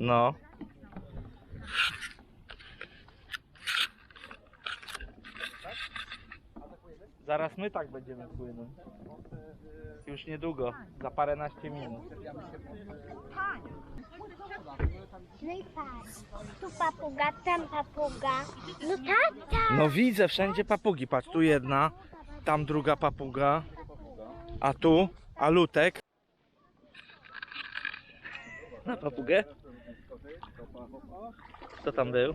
No. Zaraz my tak będziemy płynąć. Już niedługo, za paręnaście minut. No i patrz. Tu papuga, tam papuga. No tata. No widzę wszędzie papugi. Patrz, tu jedna, tam druga papuga. A tu alutek. Na papugę? Kto tam był?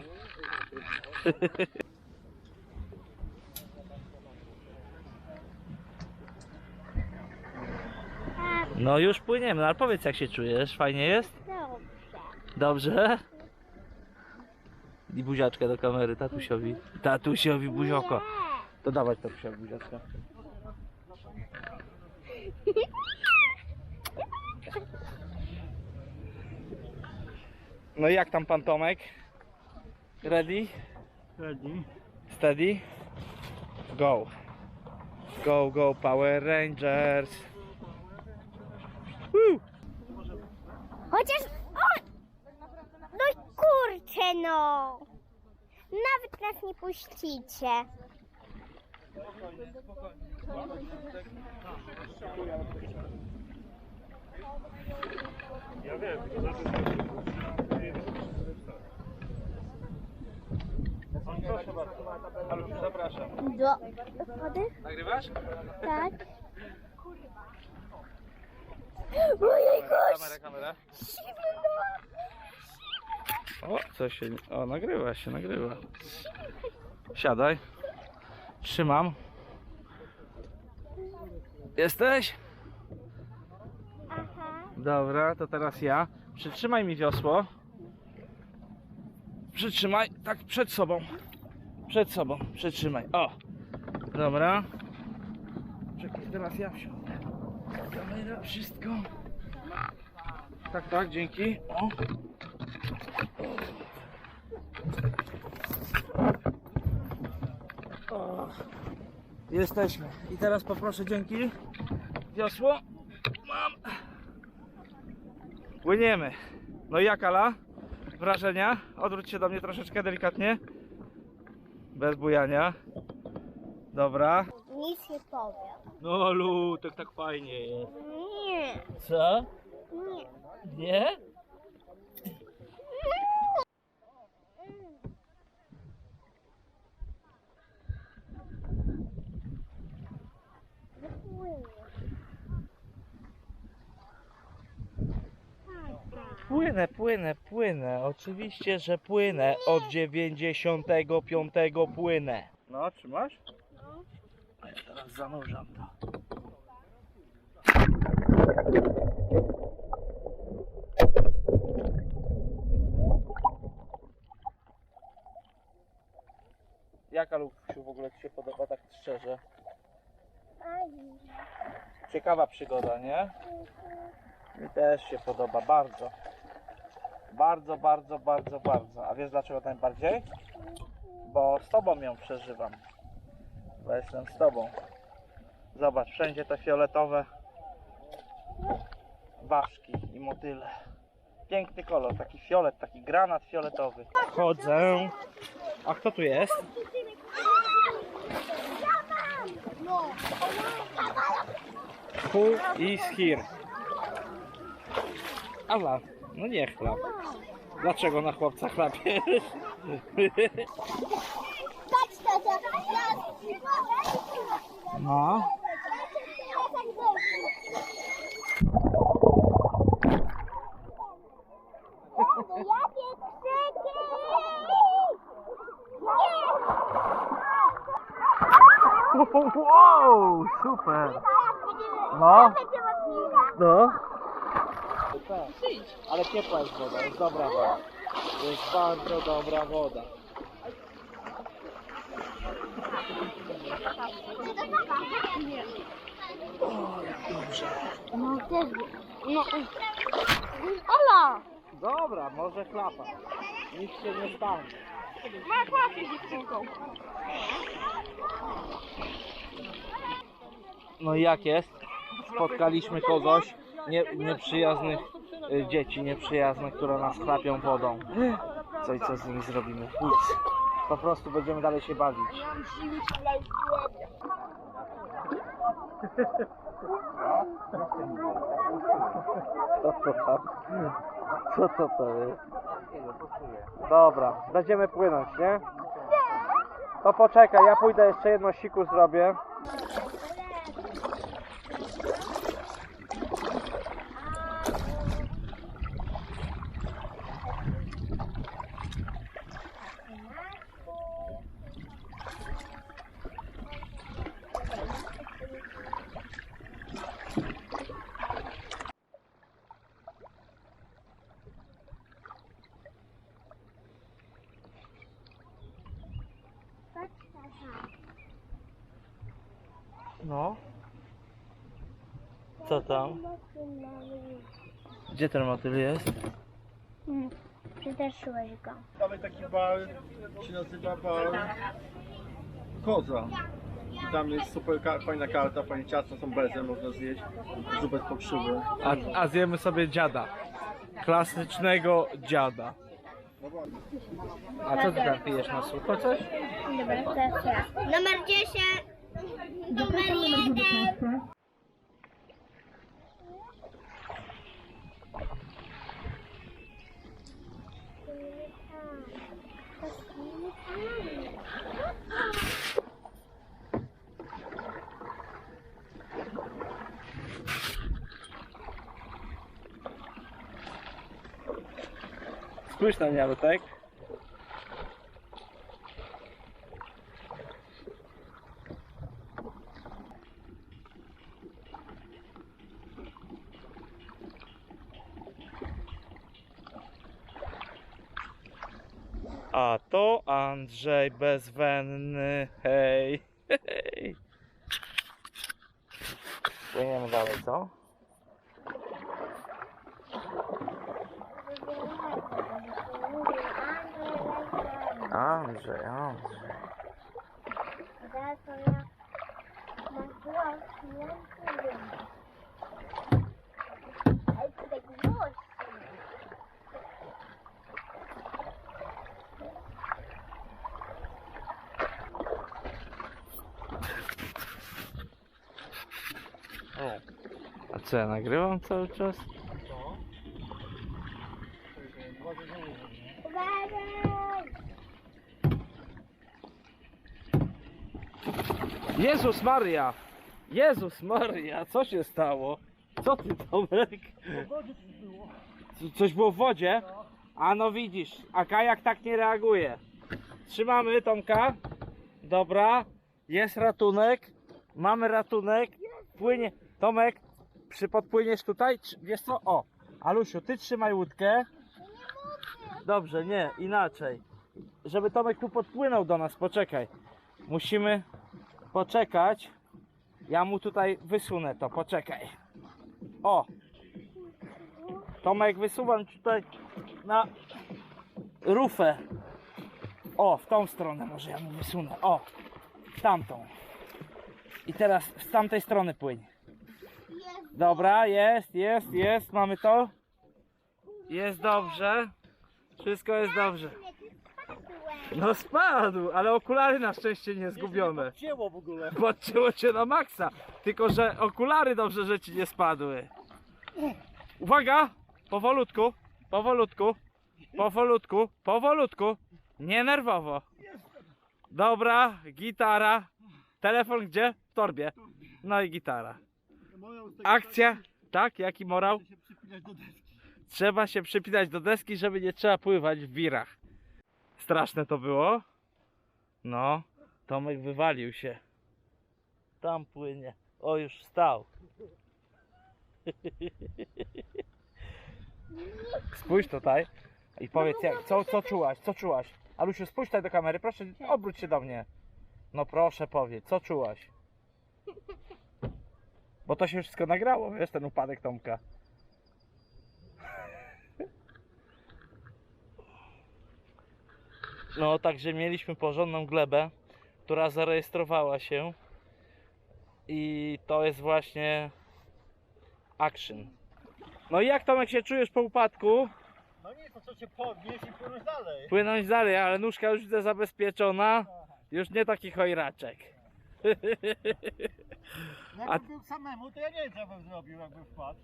No już płyniemy, no ale powiedz jak się czujesz, fajnie jest? dobrze. I buziaczkę do kamery, tatusiowi. Tatusiowi buzioko. To dawać tatusiowi buziaczkę. No i jak tam pan Tomek? Ready? Ready? Steady? Go. Go, go, Power Rangers. Woo! Chociaż... O! No i kurczę no. Nawet nas nie puścicie. Ja wiem, tylko za Proszę bardzo. Aluś, zapraszam. Do... Wody? Nagrywasz? Tak. Ojej, Kamera, kamera. O, co się... O, nagrywa się, nagrywa. Siadaj. Trzymam. Jesteś? Dobra, to teraz ja. Przytrzymaj mi wiosło. Przytrzymaj, tak przed sobą. Przed sobą, przytrzymaj. O! Dobra. Czekaj, teraz ja wsiądę. Kamera, wszystko. Tak, tak, dzięki. O. O. Jesteśmy. I teraz poproszę dzięki. Wiosło. Płyniemy. No i jak Ala? Wrażenia? Odwróć się do mnie troszeczkę delikatnie. Bez bujania. Dobra. Nic nie powiem. No lutek, tak fajnie jest. Nie. Co? Nie. Nie? Płynę, płynę, płynę. Oczywiście, że płynę. Od 95 płynę. No, trzymasz? A ja teraz zanurzam to. Jaka Luksiu w ogóle Ci się podoba tak szczerze? Ciekawa przygoda, nie? Mi też się podoba bardzo. Bardzo, bardzo, bardzo, bardzo. A wiesz dlaczego najbardziej? Bo z Tobą ją przeżywam. Bo jestem z Tobą. Zobacz, wszędzie te fioletowe ważki i motyle. Piękny kolor, taki fiolet, taki granat fioletowy. Chodzę. A kto tu jest? Who is here? Ala, no nie chlap. Dlaczego na chłopca chlapiesz? Patrz tata. No. Jakie krzyki! Wow, super. No. No. Ale ciepła jest woda, jest dobra woda. Jest bardzo dobra woda. No też. No. Ola! Dobra, może chlapa. Nic się nie stanie. Ma klasę dziewczynką. No i jak jest? Spotkaliśmy kogoś nie, nieprzyjaznych dzieci nieprzyjazne, które nas chlapią wodą. Co i co z nimi zrobimy? Nic. Po prostu będziemy dalej się bawić. Co to? Co to to jest? Dobra, będziemy płynąć, nie? To poczekaj, ja pójdę jeszcze jedno siku zrobię. No. Co tam? Gdzie ten motyl jest? Hmm, Przestraszyłeś go. Mamy taki bar, się nazywa bar Koza. I tam jest super ka- fajna karta, fajnie ciasno, są beze, można zjeść. Zupę z pokrzywy. A, a zjemy sobie dziada. Klasycznego dziada. A co ty tam pijesz na sucho coś? Dobra, teraz ja. Numer 10. Numer Spójrz na mnie, Alutek. A to Andrzej bezwenny, hej, hej. Płyniemy dalej, co? Andrzej, Andrzej. Teraz to ja mam głośno. Ale to tak głośno. O. A co, ja nagrywam cały czas? Jezus Maria! Jezus Maria, co się stało? Co ty, Tomek? Co- Coś było w wodzie? A no widzisz, a kajak tak nie reaguje. Trzymamy Tomka. Dobra, jest ratunek. Mamy ratunek. Płynie. Tomek, przy podpłyniesz tutaj? Wiesz co? O, Alusiu, ty trzymaj łódkę. Dobrze, nie, inaczej. Żeby Tomek tu podpłynął do nas, poczekaj. Musimy poczekać. Ja mu tutaj wysunę to, poczekaj. O! Tomek, wysuwam tutaj na rufę. O, w tą stronę może ja mu wysunę. O, w tamtą. I teraz z tamtej strony płyń. Dobra, jest, jest, jest, mamy to. Jest dobrze. Wszystko jest dobrze. No spadł, ale okulary na szczęście nie zgubione. Cięło w ogóle. Podcięło cię na maksa. Tylko, że okulary dobrze, że ci nie spadły. Uwaga! Powolutku, powolutku, powolutku, powolutku. Nie nerwowo. Dobra, gitara. Telefon gdzie? W torbie. No i gitara. Akcja. Tak, jaki morał? Trzeba się przypinać do deski, żeby nie trzeba pływać w wirach. Straszne to było. No, Tomek wywalił się. Tam płynie. O, już wstał. Spójrz tutaj i powiedz, jak, co, co czułaś, co czułaś? Alusiu, spójrz tutaj do kamery, proszę, obróć się do mnie. No proszę, powiedz, co czułaś? Bo to się wszystko nagrało, wiesz, ten upadek Tomka. No, także mieliśmy porządną glebę, która zarejestrowała się. I to jest właśnie action. No i jak Tomek się czujesz po upadku? No nie, to co cię podnieść i płynąć dalej. Płynąć dalej, ale nóżka już widzę zabezpieczona. Już nie taki chojraczek. Jakbym A- był samemu, to ja nie wiem co bym zrobił, jakbym wpadł.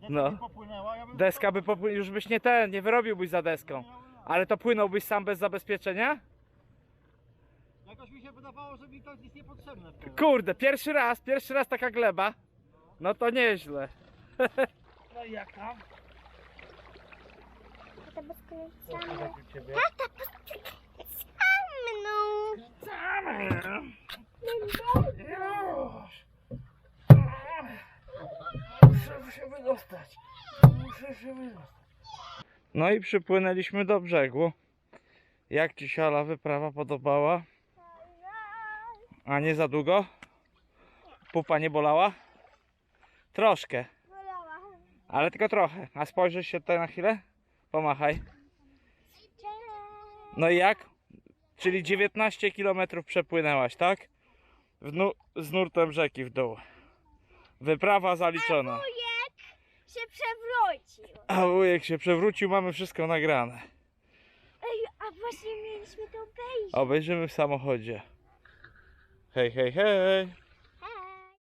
Deska No. by popłynęła, ja bym... Deska by popły... już byś nie ten, nie wyrobiłbyś za deską. Ale to płynąłbyś sam bez zabezpieczenia? Jakoś mi się wydawało, że mi to nic niepotrzebne wtedy. Kurde, pierwszy raz, pierwszy raz taka gleba. No to nieźle. No i jak tam? Tata, bo skręcamy. Tata, ciebie. Mną. Muszę się wydostać. Muszę się wydostać. No i przypłynęliśmy do brzegu. Jak ci się Ala wyprawa podobała? A nie za długo? Pupa nie bolała? Troszkę, Bolała. ale tylko trochę. A spojrzysz się tutaj na chwilę? Pomachaj. No i jak? Czyli 19 km przepłynęłaś, tak? W nu- z nurtem rzeki w dół. Wyprawa zaliczona. Się przewrócił. A wujek się przewrócił, mamy wszystko nagrane. Ej, a właśnie mieliśmy to obejrzeć. Obejrzymy w samochodzie. Hej, hej, hej.